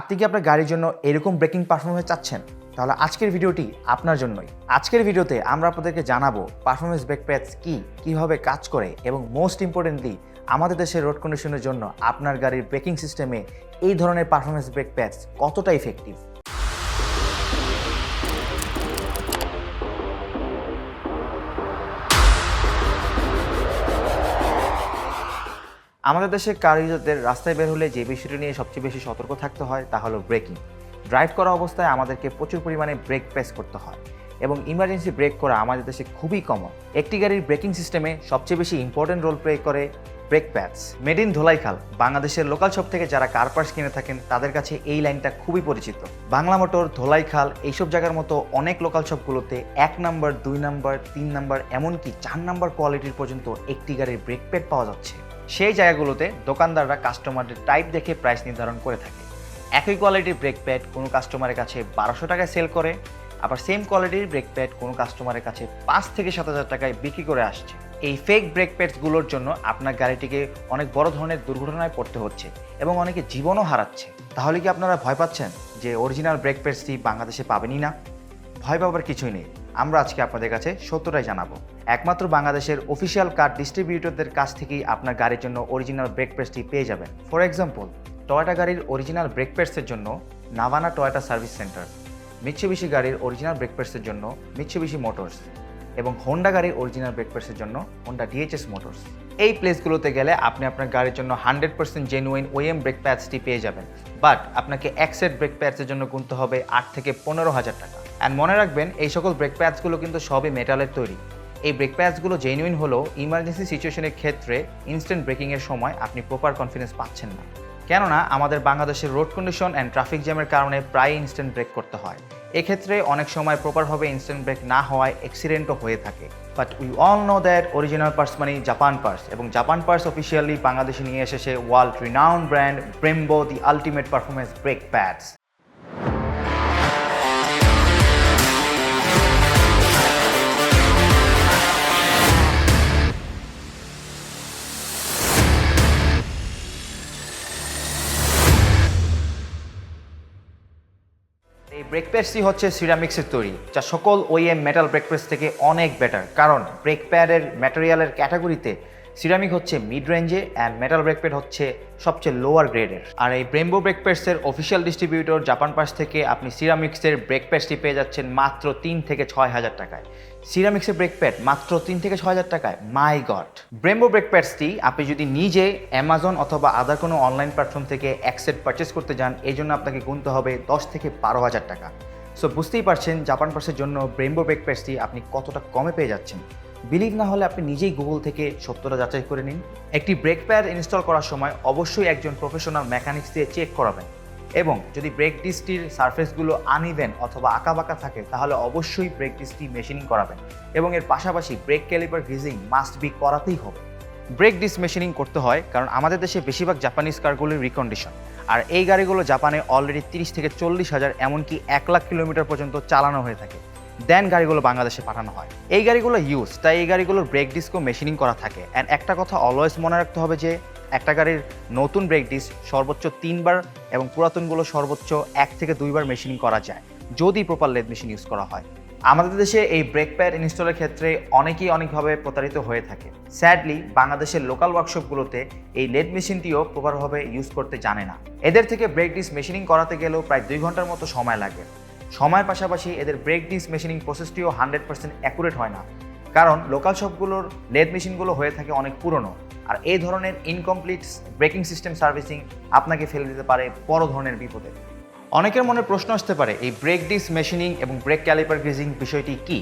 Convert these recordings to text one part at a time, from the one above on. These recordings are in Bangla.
আপনি কি আপনার গাড়ির জন্য এরকম ব্রেকিং পারফরমেন্স চাচ্ছেন? তাহলে আজকের ভিডিওটি আপনার জন্যই। আজকের ভিডিওতে আমরা আপনাদেরকে জানাব পারফরমেন্স ব্রেক প্যাডস কি, কীভাবে কাজ করে এবং মোস্ট ইম্পর্টেন্টলি আমাদের দেশের রোড কন্ডিশনের জন্য আপনার গাড়ির ব্রেকিং সিস্টেমে এই ধরনের পারফরমেন্স ব্রেক প্যাডস কতটা ইফেক্টিভ আমাদের দেশে কার ইউজারদের রাস্তায় বের হলে যে বিষয়টি নিয়ে সবচেয়ে বেশি সতর্ক থাকতে হয় তা হলো ব্রেকিং। ড্রাইভ করা অবস্থায় আমাদেরকে প্রচুর পরিমাণে ব্রেক প্রেস করতে হয় এবং ইমার্জেন্সি ব্রেক করা আমাদের দেশে খুবই কমন একটি গাড়ির ব্রেকিং সিস্টেমে সবচেয়ে বেশি ইম্পর্টেন্ট রোল প্লে করে brake pads made in Dholaikhal, বাংলাদেশের লোকাল শপ থেকে যারা কার পার্স কিনে থাকেন, তাদের কাছে এই লাইনটা খুবই পরিচিত। বাংলা মোটর, ধোলাইখাল, এইসব জায়গার মতো অনেক লোকাল শপগুলোতে এক নাম্বার দুই নাম্বার তিন নাম্বার এমনকি চার নাম্বার কোয়ালিটির পর্যন্ত একটি গাড়ির ব্রেক প্যাড পাওয়া যাচ্ছে। সেই জায়গাগুলোতে দোকানদাররা কাস্টমারদের টাইপ দেখে প্রাইস নির্ধারণ করে থাকে। একই কোয়ালিটির ব্রেক প্যাড কোনো কাস্টমারের কাছে বারোশো টাকায় সেল করে, আবার সেম কোয়ালিটির ব্রেক প্যাড কোনো কাস্টমারের কাছে পাঁচ থেকে সাত হাজার টাকায় বিক্রি করে আসছে। এই ফেক ব্রেক প্যাডসগুলোর জন্য আপনার গাড়িটিকে অনেক বড় ধরনের দুর্ঘটনায় পড়তে হচ্ছে এবং অনেকে জীবনও হারাচ্ছে। তাহলে কি আপনারা ভয় পাচ্ছেন যে অরিজিনাল ব্রেক প্যাডসটি বাংলাদেশে পাবেনই না? ভয় পাবার কিছুই নেই। আমরা আজকে আপনাদের কাছে সত্যটাই জানাব। একমাত্র বাংলাদেশের অফিসিয়াল কার ডিস্ট্রিবিউটরদের কাছ থেকেই আপনার গাড়ির জন্য অরিজিনাল ব্রেক পেয়ে যাবেন। ফর এক্সাম্পল টয়োটা গাড়ির অরিজিনাল ব্রেক জন্য Navana Toyota service centre Mitsubishi গাড়ির অরিজিনাল ব্রেক প্রেসের জন্য মিৎসুবিশি মোটরস এবং হোন্ডা গাড়ির অরিজিনাল ব্রেক জন্য হোন্ডা ডিএইচএস মোটরস এই প্লেসগুলোতে গেলে আপনি আপনার গাড়ির জন্য hundred percent genuine OEM brake প্যাডসটি পেয়ে যাবেন। বাট আপনাকে এক সেট ব্রেক প্যাডসের জন্য গুনতে হবে আট থেকে পনেরো হাজার টাকা। অ্যান্ড মনে রাখবেন, এই সকল ব্রেক প্যাডসগুলো কিন্তু সবই মেটালের তৈরি। এই ব্রেক প্যাডসগুলো জেনুইন হলেও ইমার্জেন্সি সিচুয়েশনের ক্ষেত্রে ইনস্ট্যান্ট ব্রেকিংয়ের সময় আপনি প্রপার কনফিডেন্স পাচ্ছেন না। কেননা, আমাদের বাংলাদেশের রোড কন্ডিশন অ্যান্ড ট্রাফিক জ্যামের কারণে প্রায় ইনস্ট্যান্ট ব্রেক করতে হয়। এক্ষেত্রে অনেক সময় প্রপারভাবে ইনস্ট্যান্ট ব্রেক না হওয়ায় অ্যাক্সিডেন্টও হয়ে থাকে। But we all know that original parts মানে জাপান পার্স এবং জাপান পার্স অফিসিয়ালি বাংলাদেশে নিয়ে এসেছে world renowned brand Brembo the ultimate performance brake pads brake প্যাডসটি হচ্ছে সিরামিক্সের তৈরি, যা সকল ওইএম মেটাল ব্রেক প্যাডস থেকে অনেক বেটার কারণ ব্রেক প্যাডের ম্যাটেরিয়ালের ক্যাটাগরিতে সিরামিক হচ্ছে মিড রেঞ্জে অ্যান্ড মেটাল ব্রেক প্যাড হচ্ছে সবচেয়ে লোয়ার গ্রেডের আর এই ব্রেম্বো ব্রেক প্যাডসের অফিসিয়াল ডিস্ট্রিবিউটর জাপান পাস থেকে আপনি সিরামিক্সের ব্রেক প্যাডসটি পেয়ে যাচ্ছেন মাত্র তিন থেকে ছয় হাজার টাকায়। সিরামিক্সের ব্রেক প্যাড মাত্র তিন থেকে ছয় হাজার টাকায়। মাই গড ব্রেম্বো ব্রেক প্যাডসটি আপনি যদি নিজে অ্যামাজন অথবা আদার কোনো অনলাইন প্ল্যাটফর্ম থেকে এক সেট পারচেস করতে যান, এই জন্য আপনাকে গুনতে হবে দশ থেকে বারো হাজার টাকা। সো বুঝতেই পারছেন জাপান পার্সের জন্য ব্রেম্বো ব্রেক প্যাডসটি আপনি কতটা কমে পেয়ে যাচ্ছেন। বিলিভ না হলে আপনি নিজেই গুগল থেকে সত্যটা যাচাই করে নিন। একটি ব্রেক প্যাড ইনস্টল করার সময় অবশ্যই একজন প্রফেশনাল মেকানিক্স দিয়ে চেক করাবেন। এবং যদি ব্রেক ডিস্কটির সারফেসগুলো আনইভেন অথবা আঁকাবাঁকা থাকে, তাহলে অবশ্যই ব্রেক ডিস্কটি মেশিনিং করাবেন। এবং এর পাশাপাশি brake caliper greasing must be করাতেই হবে। ব্রেক ডিস্ক মেশিনিং করতে হয় কারণ আমাদের দেশে বেশিরভাগ জাপানিজ কারগুলির রিকন্ডিশন আর এই গাড়িগুলো জাপানে অলরেডি তিরিশ থেকে চল্লিশ হাজার, এমনকি এক লাখ কিলোমিটার পর্যন্ত চালানো হয়ে থাকে। দেন গাড়িগুলো বাংলাদেশে পাঠানো হয়। এই গাড়িগুলো ইউজ তাই এই গাড়িগুলোর ব্রেক ডিস্কও মেশিনিং করা থাকে। অ্যান্ড একটা কথা অলওয়েজ মনে রাখতে হবে যে, একটা গাড়ির নতুন ব্রেক ডিস্ক সর্বোচ্চ তিনবার এবং পুরাতনগুলো সর্বোচ্চ এক থেকে দুইবার মেশিনিং করা যায়, যদি প্রপার লেদ মেশিন ইউজ করা হয়। আমাদের দেশে এই ব্রেক প্যাড ইনস্টলের ক্ষেত্রে অনেকেই অনেকভাবে প্রতারিত হয়ে থাকে। স্যাডলি বাংলাদেশের লোকাল ওয়ার্কশপগুলোতে এই লেড মেশিনটিও প্রপারভাবে ইউজ করতে জানে না। এদের থেকে ব্রেক ডিস্ক মেশিনিং করাতে গেলেও প্রায় দুই ঘণ্টার মতো সময় লাগে। সময়ের পাশাপাশি এদের ব্রেক ডিস্ক মেশিনিং প্রসেসটিও হান্ড্রেড পার্সেন্ট অ্যাকুরেট হয় না। কারণ লোকাল শপগুলোর লেদ মেশিনগুলো হয়ে থাকে অনেক পুরনো। আর এই ধরনের ইনকমপ্লিট ব্রেকিং সিস্টেম সার্ভিসিং আপনাকে ফেলে দিতে পারে বড় ধরনের বিপদে। অনেকের মনে প্রশ্ন আসতে পারে, এই ব্রেক ডিস্ক মেশিনিং এবং ব্রেক ক্যালিপার গ্রিজিং বিষয়টি কি?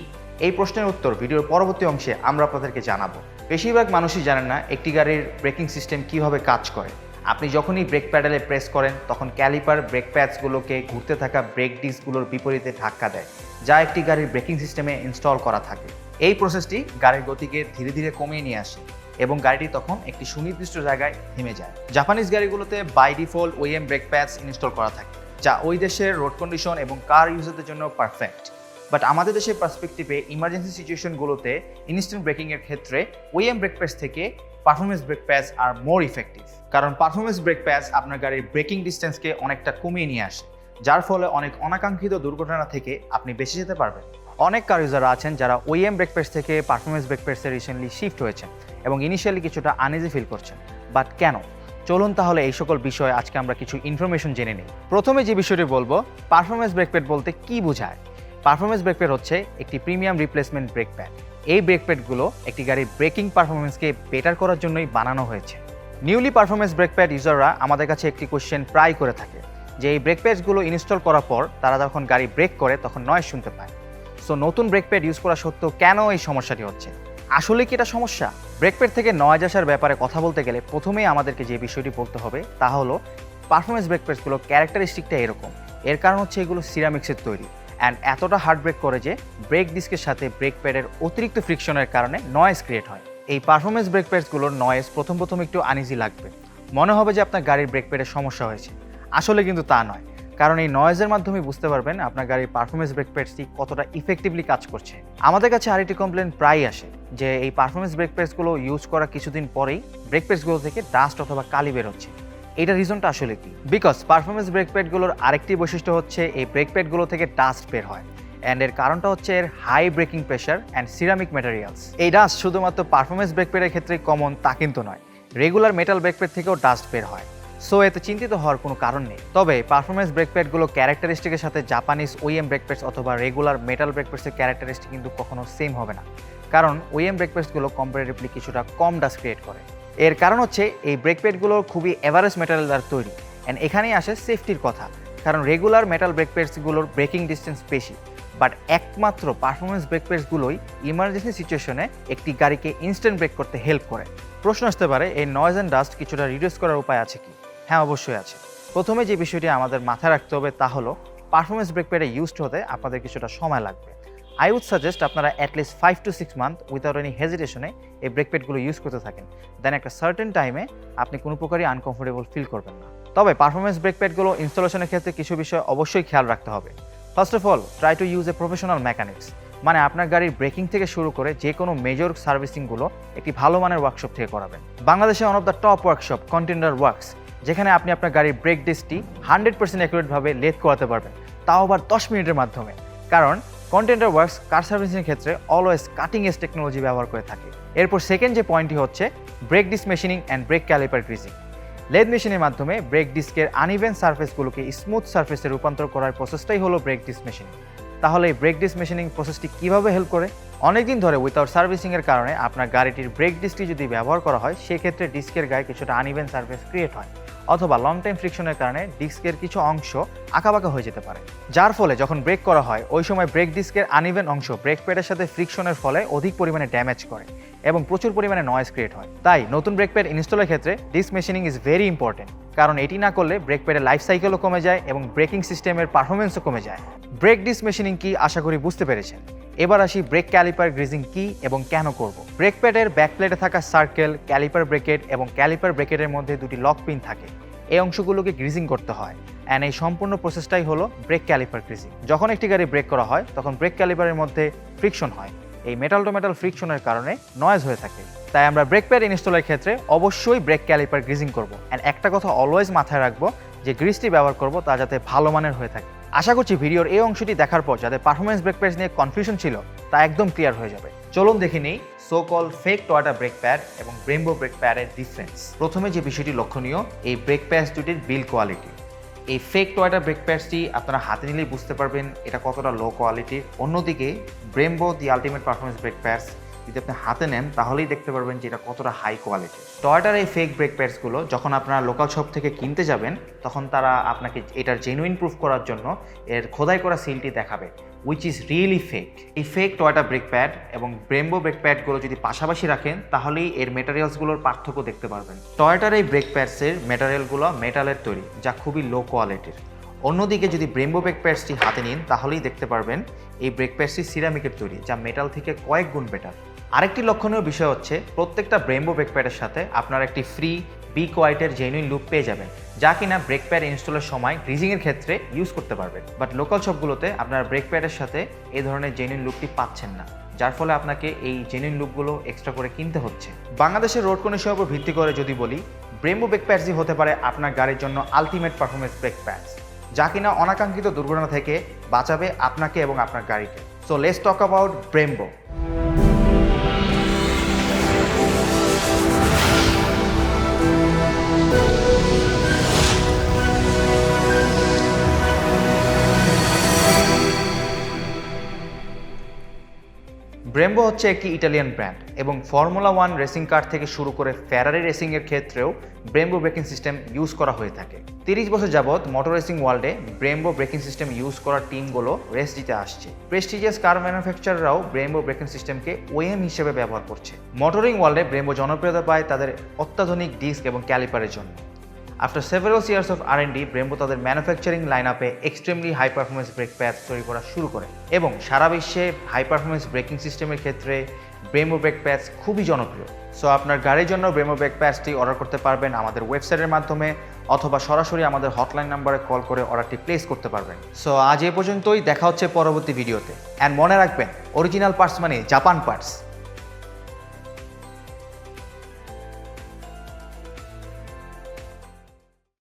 এই প্রশ্নের উত্তর ভিডিওর পরবর্তী অংশে আমরা আপনাদেরকে জানাব। বেশিরভাগ মানুষই জানেন না একটি গাড়ির ব্রেকিং সিস্টেম কীভাবে কাজ করে। আপনি যখনই ব্রেক প্যাডেলে প্রেস করেন, তখন ক্যালিপার ব্রেক প্যাডসগুলোকে ঘুরতে থাকা ব্রেক ডিস্কগুলোর বিপরীতে ধাক্কা দেয়, যা একটি গাড়ির ব্রেকিং সিস্টেমে ইনস্টল করা থাকে। এই প্রসেসটি গাড়ির গতিকে ধীরে ধীরে কমিয়ে নিয়ে আসে এবং গাড়িটি তখন একটি সুনির্দিষ্ট জায়গায় থেমে যায়। Japanese গাড়িগুলোতে by default OEM brake pads install করা থাকে, যা ওই দেশের রোড কন্ডিশন এবং কার ইউজারদের জন্য পারফেক্ট বাট আমাদের দেশের পার্সপেক্টিভে ইমার্জেন্সি সিচুয়েশনগুলোতে ইনস্ট্যান্ট ব্রেকিংয়ের ক্ষেত্রে ওএম ব্রেক প্রেস থেকে performance brake pads are more effective কারণ পারফরমেন্স ব্রেক প্যাডস আপনার গাড়ির ব্রেকিং ডিস্টেন্সকে অনেকটা কমিয়ে নিয়ে আসে, যার ফলে অনেক অনাকাঙ্ক্ষিত দুর্ঘটনা থেকে আপনি বেঁচে যেতে পারবেন। অনেক কার ইউজার আছেন যারা ওইএম ব্রেক প্যাডস থেকে পারফরমেন্স ব্রেক প্যাডসে রিসেন্টলি শিফট হয়েছেন এবং ইনিশিয়ালি কিছুটা আনইজি ফিল করছেন। বাট কেন? চলুন তাহলে এই সকল বিষয়ে আজকে আমরা কিছু ইনফরমেশন জেনে নিই। প্রথমে যে বিষয়টি বলব পারফরমেন্স ব্রেক প্যাড বলতে কি বোঝায়? পারফরমেন্স ব্রেক প্যাড হচ্ছে একটি প্রিমিয়াম রিপ্লেসমেন্ট ব্রেক প্যাড এই ব্রেক প্যাডগুলো একটি গাড়ির ব্রেকিং পারফরমেন্সকে বেটার করার জন্যই বানানো হয়েছে। নিউলি পারফরমেন্স ব্রেক প্যাড ইউজাররা আমাদের কাছে একটি কোশ্চেন প্রায় করে থাকে, যে এই ব্রেক প্যাডসগুলো ইনস্টল করার পর তারা যখন গাড়ি ব্রেক করে তখন নয় শুনতে পায়। সো নতুন ব্রেক প্যাড ইউজ করা সত্ত্বেও কেন এই সমস্যাটি হচ্ছে? আসলে কি এটা সমস্যা? ব্রেক প্যাড থেকে নয়েজ আসার ব্যাপারে কথা বলতে গেলে প্রথমেই আমাদেরকে যে বিষয়টি বলতে হবে তা হলো পারফরমেন্স ব্রেক প্যাডসগুলো ক্যারেক্টারিস্টিকটা এরকম। এর কারণ হচ্ছে এগুলো সিরামিক্সের তৈরি। অ্যান্ড এতটা হার্ড ব্রেক করে যে ব্রেক ডিস্কের সাথে ব্রেক প্যাডের অতিরিক্ত ফ্রিকশনের কারণে নয়েজ ক্রিয়েট হয়। এই পারফরমেন্স ব্রেক প্যাডসগুলোর নয়েজ প্রথম প্রথম একটু আনইজি লাগবে। মনে হবে যে আপনার গাড়ির ব্রেক প্যাডের সমস্যা হয়েছে। আসলে কিন্তু তা নয়। কারণ এই নয়েজের মাধ্যমে বুঝতে পারবেন আপনার গাড়ির পারফরমেন্স ব্রেক প্যাডসটি কতটা ইফেক্টিভলি কাজ করছে। আমাদের কাছে আরেকটি কমপ্লেন প্রায়ই আসে যে এই পারফরমেন্স ব্রেক প্যাডসগুলো ইউজ করা কিছুদিন পরেই ব্রেক প্যাডসগুলো থেকে ডাস্ট অথবা কালি বের হচ্ছে। এটা রিজনটা আসলে কি? বিকজ পারফরমেন্স ব্রেক প্যাডগুলোর আরেকটি বৈশিষ্ট্য হচ্ছে এই ব্রেক প্যাডগুলো থেকে ডাস্ট বের হয়। অ্যান্ড এর কারণটা হচ্ছে এর high braking pressure and ceramic materials এই ডাস্ট শুধুমাত্র পারফরমেন্স ব্রেক প্যাডের ক্ষেত্রে কমন তা কিন্তু নয় রেগুলার মেটাল ব্রেক প্যাড থেকেও ডাস্ট বের হয়। সো এতে চিন্তিত হওয়ার কোনো কারণ নেই। তবে পারফরমেন্স ব্রেক প্যাডগুলো ক্যারেক্টারিস্টিকের সাথে জাপানিজ ওইএম ব্রেক প্যাডস অথবা রেগুলার মেটাল ব্রেক প্যাডসের ক্যারেক্টারিস্টিক কিন্তু কখনো সেম হবে না। কারণ ওইএম ব্রেক প্যাডসগুলো কম্পারেটিভলি কিছুটা কম ডাস্ট ক্রিয়েট করে। এর কারণ হচ্ছে এই ব্রেক প্যাডগুলো খুবই এভারেজ মেটারিয়াল দ্বারা তৈরি। অ্যান্ড এখানেই আসে সেফটির কথা। কারণ রেগুলার মেটাল ব্রেক প্যাডসগুলোর ব্রেকিং ডিস্টেন্স বেশি। বাট একমাত্র পারফরমেন্স ব্রেক প্যাডসগুলোই ইমার্জেন্সি সিচুয়েশনে একটি গাড়িকে ইনস্ট্যান্ট ব্রেক করতে হেল্প করে। প্রশ্ন আসতে পারে, এই নয়েজ অ্যান্ড ডাস্ট কিছুটা রিডিউস করার উপায় আছে কি? হ্যাঁ অবশ্যই আছে। প্রথমে যে বিষয়টি আমাদের মাথায় রাখতে হবে তা হলো পারফরমেন্স ব্রেক প্যাডে ইউজড হতে আপনাদের কিছুটা সময় লাগবে। আই উড সাজেস্ট আপনারা at least five to six month without any হেজিটেশনে এই ব্রেক প্যাডগুলো ইউজ করতে থাকেন। দেন একটা সার্টেন টাইমে আপনি কোনো প্রকারই আনকমফোর্টেবল ফিল করবেন না। তবে পারফরমেন্স ব্রেক প্যাডগুলো ইনস্টলেশনের ক্ষেত্রে কিছু বিষয় অবশ্যই খেয়াল রাখতে হবে। First of all try to use a professional mechanics মানে আপনার গাড়ির ব্রেকিং থেকে শুরু করে যে কোনো মেজর সার্ভিসিংগুলো একটি ভালো মানের ওয়ার্কশপ থেকে করাবেন। বাংলাদেশে one of the top workshop contender works যেখানে আপনি আপনার গাড়ির ব্রেক ডিস্কটি হান্ড্রেড পার্সেন্ট অ্যাকুরেটভাবে লেথ করাতে পারবেন, তাও আবার দশ মিনিটের মাধ্যমে। কারণ কন্টেন্টার ওয়ার্কস কার সার্ভিসিংয়ের ক্ষেত্রে অলওয়েজ কাটিং এজ টেকনোলজি ব্যবহার করে থাকে। এরপর সেকেন্ড যে পয়েন্টটি হচ্ছে brake disc machining and brake caliper greasing lathe মেশিনের মাধ্যমে ব্রেক ডিস্কের আনইভেন সার্ফেসগুলোকে স্মুথ সার্ফেসে রূপান্তর করার প্রসেসটাই হলো ব্রেক ডিস্ক মেশিনিং। তাহলে এই ব্রেক ডিস্ক মেশিনিং প্রসেসটি কীভাবে হেল্প করে? অনেকদিন ধরে উইথাউট সার্ভিসিংয়ের কারণে আপনার গাড়িটির ব্রেক ডিস্কটি যদি ব্যবহার করা হয়, সেক্ষেত্রে ডিস্কের গায়ে কিছুটা আনইভেন সার্ফেস ক্রিয়েট হয় অথবা লং টাইম ফ্রিকশনের কারণে ডিস্কের কিছু অংশ আঁকাবাঁকা হয়ে যেতে পারে। যার ফলে যখন ব্রেক করা হয়, ওই সময় ব্রেক ডিস্কের আনইভেন অংশ ব্রেক প্যাডের সাথে ফ্রিকশনের ফলে অধিক পরিমাণে ড্যামেজ করে। এবং প্রচুর পরিমাণে নয়েজ ক্রিয়েট হয়। তাই নতুন ব্রেক প্যাড ইনস্টলের ক্ষেত্রে disc machining is very important কারণ এটি না করলে ব্রেক প্যাডের লাইফ সাইকেলও কমে যায় এবং ব্রেকিং সিস্টেমের পারফরমেন্সও কমে যায়। ব্রেক ডিস্ক মেশিনিং কি আশা করি বুঝতে পেরেছেন? এবার আসি ব্রেক ক্যালিপার গ্রিজিং কি এবং কেন করব? ব্রেক প্যাডের ব্যাক প্লেটে থাকা সার্কেল ক্যালিপার ব্রেকেট এবং ক্যালিপার ব্রেকেটের মধ্যে দুটি লক পিন থাকে। এই অংশগুলোকে গ্রিজিং করতে হয়। অ্যান্ড এই সম্পূর্ণ প্রসেসটাই হলো ব্রেক ক্যালিপার গ্রিজিং যখন একটি গাড়ি ব্রেক করা হয়, তখন ব্রেক ক্যালিপারের মধ্যে ফ্রিকশন হয়। এই মেটাল টু মেটাল ফ্রিকশনের কারণে নয়েজ হয়ে থাকে। তাই আমরা ব্রেক প্যাড ইনস্টলের ক্ষেত্রে অবশ্যই ব্রেক ক্যালিপার গ্রিজিং করব। অ্যান্ড একটা কথা অলওয়েজ মাথায় রাখব, যে গ্রিজটি ব্যবহার করব তা যাতে ভালো মানের হয়ে থাকে। আশা করছি ভিডিওর এই অংশটি দেখার পর যাদের পারফরমেন্স ব্রেক প্যাড নিয়ে কনফিউশন ছিল, তা একদম ক্লিয়ার হয়ে যাবে। চলুন দেখে নিই so called fake Toyota brake pad এবং ব্রেম্বো ব্রেক প্যাডের ডিফারেন্স প্রথমে যে বিষয়টি লক্ষণীয়, এই ব্রেক প্যাডস দুটির বিল কোয়ালিটি এই ফেক টয়টা ব্রেক প্যাডসটি আপনারা হাতে নিলেই বুঝতে পারবেন এটা কতটা লো কোয়ালিটির অন্যদিকে Brembo the ultimate performance brake pads যদি আপনি হাতে নেন, তাহলেই দেখতে পারবেন যে এটা কতটা হাই কোয়ালিটি টয়টার এই ফেক ব্রেক প্যাডসগুলো যখন আপনারা লোকাল শপ থেকে কিনতে যাবেন, তখন তারা আপনাকে এটার জেনুইন প্রুফ করার জন্য এর খোদাই করা সিলটি দেখাবে। উইচ ইজ রিয়েলি ফেক এই ফেক টয়টা ব্রেক প্যাড এবং ব্রেম্বো ব্রেক প্যাডগুলো যদি পাশাপাশি রাখেন, তাহলেই এর মেটারিয়ালসগুলোর পার্থক্য দেখতে পারবেন। টয়টার এই ব্রেক প্যাডসের মেটারিয়ালগুলো মেটালের তৈরি, যা খুবই লো কোয়ালিটির অন্যদিকে যদি ব্রেম্বো ব্রেক প্যাডসটি হাতে নিন, তাহলেই দেখতে পারবেন এই ব্রেক প্যাডসটি সিরামিকের তৈরি, যা মেটাল থেকে কয়েক গুণ বেটার আরেকটি লক্ষণীয় বিষয় হচ্ছে, প্রত্যেকটা ব্রেম্বো ব্রেক প্যাডের সাথে আপনার একটি ফ্রি বি কোয়াইটের জেনুইন লুপ পেয়ে যাবেন, যা কিনা ব্রেক প্যাড ইনস্টলের সময় গ্রিজিংয়ের ক্ষেত্রে ইউজ করতে পারবেন। বাট লোকাল শপগুলোতে আপনার ব্রেক প্যাডের সাথে এই ধরনের জেনুইন লুপটি পাচ্ছেন না, যার ফলে আপনাকে এই জেনুইন লুকগুলো এক্সট্রা করে কিনতে হচ্ছে। বাংলাদেশের রোড কন্ডিশনের উপর ভিত্তি করে যদি বলি ব্রেম্বো ব্রেক প্যাডসই হতে পারে আপনার গাড়ির জন্য আলটিমেট পারফরমেন্স ব্রেক প্যাডস যা কিনা অনাকাঙ্ক্ষিত দুর্ঘটনা থেকে বাঁচাবে আপনাকে এবং আপনার গাড়িকে। So let's talk about Brembo Brembo হচ্ছে একটি ইটালিয়ান ব্র্যান্ড এবং ফর্মুলা ওয়ান রেসিং কার থেকে শুরু করে ফেরারি রেসিংয়ের ক্ষেত্রেও ব্রেম্বো ব্রেকিং সিস্টেম ইউজ করা হয়ে থাকে। তিরিশ বছর যাবৎ মোটর রেসিং ওয়ার্ল্ডে ব্রেম্বো ব্রেকিং সিস্টেম ইউজ করার টিমগুলো রেস দিতে আসছে। প্রেস্টিজিয়াস কার ম্যানুফ্যাকচাররাও ব্রেম্বো ব্রেকিং সিস্টেমকে ওএম হিসেবে ব্যবহার করছে। মোটরিং ওয়ার্ল্ডে ব্রেম্বো জনপ্রিয়তা পায় তাদের অত্যাধুনিক ডিস্ক এবং ক্যালিপারের জন্য। After several years of R and Brembo তাদের ম্যানুফ্যাকচারিং লাইন আপে extremely high performance brake pad তৈরি করা শুরু করে এবং সারা বিশ্বে হাই পারফরমেন্স ব্রেকিং সিস্টেমের ক্ষেত্রে ব্রেমো ব্রেক প্যাডস খুবই জনপ্রিয়। সো আপনার গাড়ির জন্য ব্রেমো ব্রেক প্যাডসটি অর্ডার করতে পারবেন আমাদের ওয়েবসাইটের মাধ্যমে অথবা সরাসরি আমাদের হটলাইন নাম্বারে কল করে অর্ডারটি প্লেস করতে পারবেন। সো আজ এ পর্যন্তই, দেখা হচ্ছে পরবর্তী ভিডিওতে অ্যান্ড মনে রাখবেন অরিজিনাল পার্টস মানে জাপান পার্টস